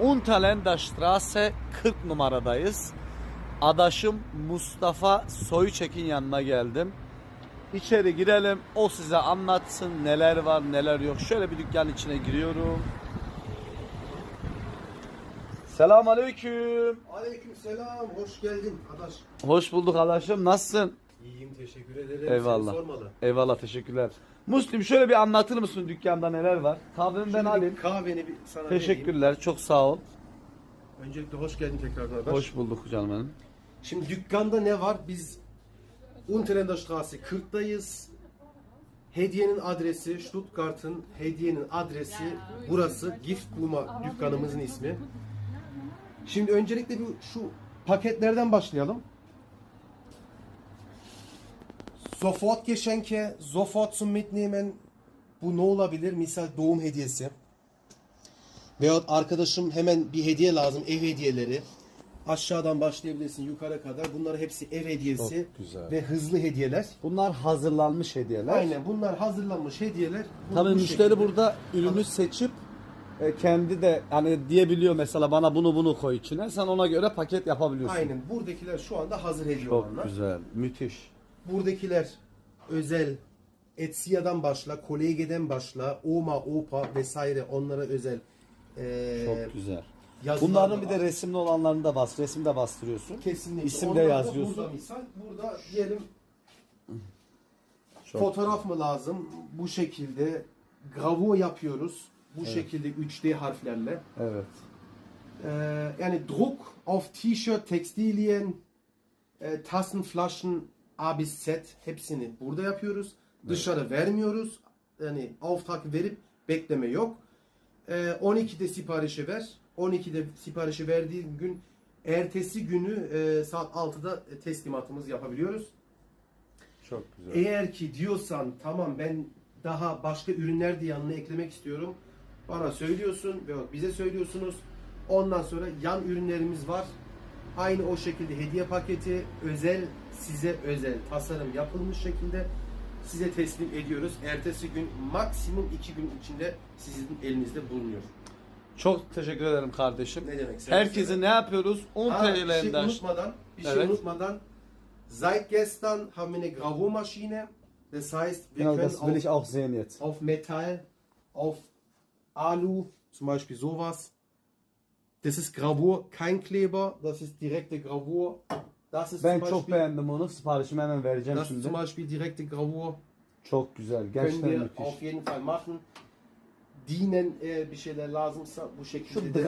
Unterländer Straße 40 numaradayız. Adaşım Mustafa Soyçek'in yanına geldim. İçeri girelim. O size anlatsın neler var neler yok. Şöyle bir dükkan içine giriyorum. Selam aleyküm. Aleyküm selam, hoş geldin adaş. Hoş bulduk adaşım. Nasılsın? İyiyim, teşekkür ederim. Eyvallah. Seni sormalı. Eyvallah teşekkürler. Müslüm şöyle bir anlatır mısın dükkanda neler var? Kahvemi ben Şimdi alayım. Kahveni bir sana vereyim. Teşekkürler. Çok sağ ol. Öncelikle hoş geldin tekrardan. Hoş bulduk canım benim. Şimdi dükkanda ne var? Biz Unterländer Straße 40'dayız. Hediyenin adresi, Stuttgart'ın hediyenin adresi burası. Gift Bulma dükkanımızın ismi. Şimdi öncelikle bir şu paketlerden başlayalım. Sofort Geschenke, sofort zum Mitnehmen. Bu ne olabilir? Misal doğum hediyesi. Veyahut arkadaşım hemen bir hediye lazım, ev hediyeleri. Aşağıdan başlayabilirsin yukarı kadar. Bunlar hepsi ev hediyesi Çok güzel. ve hızlı hediyeler. Bunlar hazırlanmış hediyeler. Aynen bunlar hazırlanmış hediyeler. Bu- Tabii bu müşteri şekilde. burada ürünü seçip e, kendi de hani diyebiliyor mesela bana bunu bunu koy içine. Sen ona göre paket yapabiliyorsun. Aynen buradakiler şu anda hazır hediye Çok olanlar. güzel. Müthiş. Buradakiler özel Etsya'dan başla, Kollege'den başla, Oma, Opa vesaire onlara özel eee Çok güzel. yazılar Bunların da bir de var. resimli olanlarını da bas, resim de bastırıyorsun. kesinlikle. İsim de Onlar da yazıyorsun. Burada misal, burada diyelim Çok fotoğraf mı lazım? Bu şekilde gravur yapıyoruz. Bu şekilde 3D harflerle. Evet. Äh, yani Druck auf T-Shirt, Textilien, äh, Tassen, Flaschen A bis Z hepsini burada yapıyoruz. Dışarı vermiyoruz. Yani auftrag verip bekleme yok. Äh, 12'de siparişi ver. 12'de siparişi verdiğin gün ertesi günü e, saat 6'da teslimatımız yapabiliyoruz. Çok güzel. Eğer ki diyorsan tamam ben daha başka ürünler de yanına eklemek istiyorum. Bana söylüyorsun ve bize söylüyorsunuz. Ondan sonra yan ürünlerimiz var. Aynı o şekilde hediye paketi özel size özel tasarım yapılmış şekilde size teslim ediyoruz. Ertesi gün maksimum iki gün içinde sizin elinizde bulunuyor. Çok teşekkür ederim kardeşim. Ne demek? Sen Herkese ne yapıyoruz? 10 Ha, bir şey TL'den. unutmadan, bir şey Evet. unutmadan. Seit gestern haben wir eine Gravurmaschine. Das heißt, wir Genau, können das will auf ich auch sehen jetzt. auf Metall, auf Alu, zum Beispiel sowas. Das ist Gravur, kein Kleber, das ist direkte Gravur. Das ist Ben zum çok Beispiel, beğendim onu. Siparişimi hemen vereceğim das ist şimdi. zum Beispiel direkte Gravur. Çok güzel. Können Gerçekten wir müthiş. auf jeden Fall machen. Dienen eğer bir şeyler lazımsa bu şekilde de